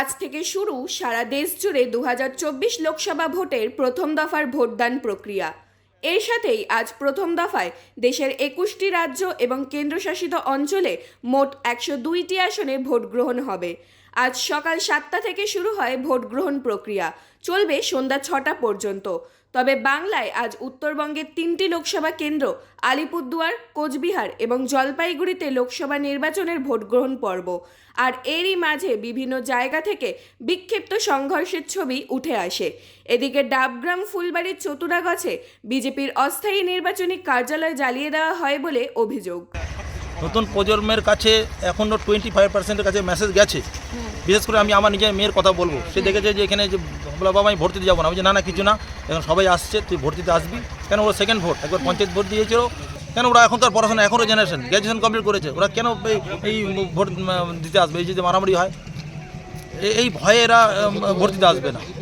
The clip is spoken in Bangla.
আজ থেকে শুরু সারা দেশ জুড়ে দু হাজার চব্বিশ লোকসভা ভোটের প্রথম দফার ভোটদান প্রক্রিয়া। এর সাথেই আজ প্রথম দফায় দেশের একুশটি রাজ্য এবং কেন্দ্রশাসিত অঞ্চলে মোট একশো দুইটি আসনে ভোট গ্রহণ হবে। আজ সকাল সাতটা থেকে শুরু হয় ভোট গ্রহণ প্রক্রিয়া। চলবে সন্ধ্যা ছটা পর্যন্ত। তবে বাংলায় আজ উত্তরবঙ্গের তিনটি লোকসভা কেন্দ্র, আলিপুরদুয়ার, কোচবিহার এবং জলপাইগুড়িতে লোকসভা নির্বাচনের ভোট গ্রহণ পর্ব। আর এরই মাঝে বিভিন্ন জায়গা থেকে বিক্ষিপ্ত সংঘর্ষের ছবি উঠে আসে। এদিকে ডাবগ্রাম ফুলবাড়ির চতুরাগছে বিজেপির অস্থায়ী নির্বাচনী কার্যালয় জ্বালিয়ে দেওয়া হয় বলে অভিযোগ। নতুন প্রজন্মের কাছে এখনও টোয়েন্টি ফাইভ পার্সেন্টের কাছে মেসেজ গেছে। বিশেষ করে আমি আমার নিজের মেয়ের কথা বলব। সে দেখেছে যে এখানে যে বাবা আমি ভোট দিতে যাব না। আমি যে না না কিছু না। এখন সবাই আসছে তুই ভোট দিতে আসবি। কেন ওরা সেকেন্ড ভোট একবার পঞ্চায়েত ভোট দিয়েছিল। কেন ওরা এখন এখনকার পড়াশোনা এখনও জেনারেশন গ্র্যাজুয়েশন কমপ্লিট করেছে। ওরা কেন এই- ভোট দিতে আসবে? এই যদি মারামারি হয় এই ভয়ে এরা দিতে আসবে না।